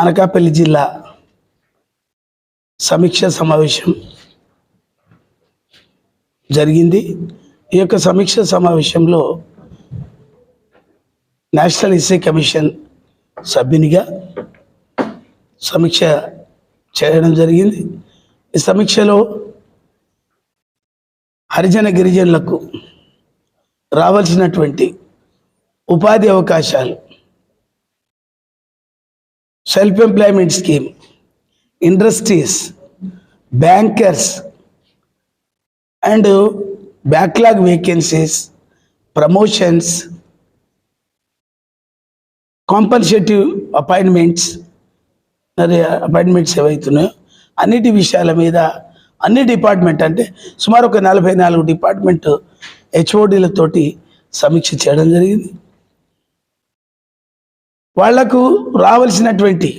అనకాపల్లి జిల్లా సమీక్ష సమావేశం జరిగింది. ఈ యొక్క సమీక్ష సమావేశంలో నేషనల్ ఎస్సీ కమిషన్ సభ్యునిగా సమీక్ష చేయడం జరిగింది. ఈ సమీక్షలో హరిజన గిరిజనులకు రావాల్సినటువంటి ఉపాధి అవకాశాలు self employment scheme industries bankers and backlog vacancies promotions compensative appointments మరి అపాయింట్మెంట్స్ ఏవైతున్నాయో అన్నిటి విషయాల మీద అన్ని డిపార్ట్మెంట్ అంటే సుమారు ఒక నలభై నాలుగు డిపార్ట్మెంట్ హెచ్ఓడీలతోటి సమీక్ష చేయడం జరిగింది. వాళ్ళకు రావాల్సినటువంటి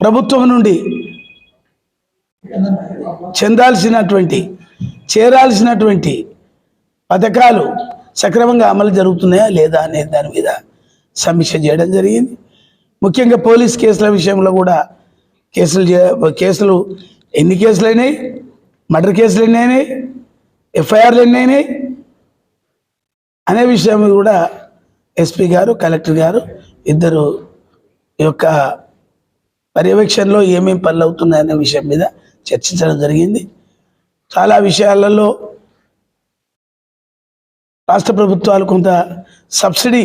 ప్రభుత్వం నుండి చెందాల్సినటువంటి చేరాల్సినటువంటి పథకాలు సక్రమంగా అమలు జరుగుతున్నాయా లేదా అనే దాని మీద సమీక్ష చేయడం జరిగింది. ముఖ్యంగా పోలీస్ కేసుల విషయంలో కూడా కేసులు కేసులు ఎన్ని కేసులు అయినాయి మర్డర్ కేసులు ఎన్ని అయినాయి ఎఫ్ఐఆర్లు ఎన్ని అయినాయి అనే విషయం కూడా ఎస్పీ గారు కలెక్టర్ గారు ఇద్దరు యొక్క పర్యవేక్షణలో ఏమేం పనులు అవుతున్నాయనే విషయం మీద చర్చించడం జరిగింది. చాలా విషయాలలో రాష్ట్ర ప్రభుత్వాలు కొంత సబ్సిడీ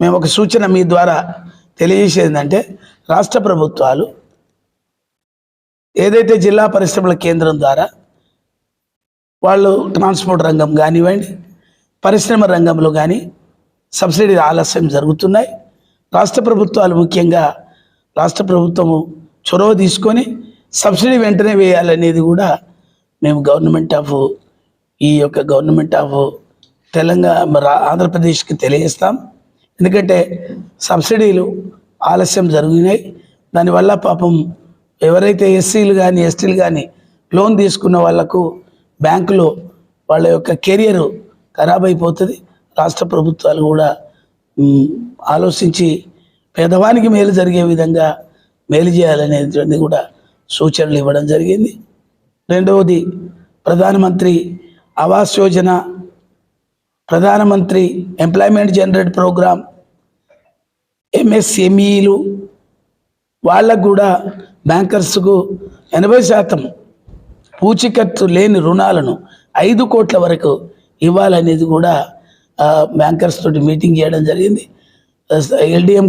మేము ఒక సూచన మీ ద్వారా తెలియజేసేది ఏంటంటే రాష్ట్ర ప్రభుత్వాలు ఏదైతే జిల్లా పరిశ్రమల కేంద్రం ద్వారా వాళ్ళు ట్రాన్స్పోర్ట్ రంగం కానివ్వండి పరిశ్రమ రంగంలో కానీ సబ్సిడీ ఆలస్యం జరుగుతున్నాయి. రాష్ట్ర ప్రభుత్వాలు ముఖ్యంగా రాష్ట్ర ప్రభుత్వము చొరవ తీసుకొని సబ్సిడీ వెంటనే వేయాలనేది కూడా మేము గవర్నమెంట్ ఆఫ్ ఈ యొక్క గవర్నమెంట్ ఆఫ్ తెలంగాణ ఆంధ్రప్రదేశ్కి తెలియజేస్తాం. ఎందుకంటే సబ్సిడీలు ఆలస్యం జరిగినాయి. దానివల్ల పాపం ఎవరైతే ఎస్సీలు కానీ ఎస్టీలు కానీ లోన్ తీసుకున్న వాళ్ళకు బ్యాంకులో వాళ్ళ యొక్క కెరియర్ ఖరాబ్ అయిపోతుంది రాష్ట్ర ప్రభుత్వాలు కూడా ఆలోచించి పేదవానికి మేలు జరిగే విధంగా మేలు చేయాలనేటువంటిది కూడా సూచనలు ఇవ్వడం జరిగింది. రెండవది ప్రధానమంత్రి ఆవాస్ యోజన ప్రధానమంత్రి ఎంప్లాయ్మెంట్ జనరేట్ ప్రోగ్రామ్ ఎంఎస్ఎంఈలు వాళ్ళకు కూడా బ్యాంకర్స్కు ఎనభై శాతం పూచికత్తు లేని రుణాలను ఐదు కోట్ల వరకు ఇవ్వాలనేది కూడా బ్యాంకర్స్ తోటి మీటింగ్ చేయడం జరిగింది. ఎల్డిఎం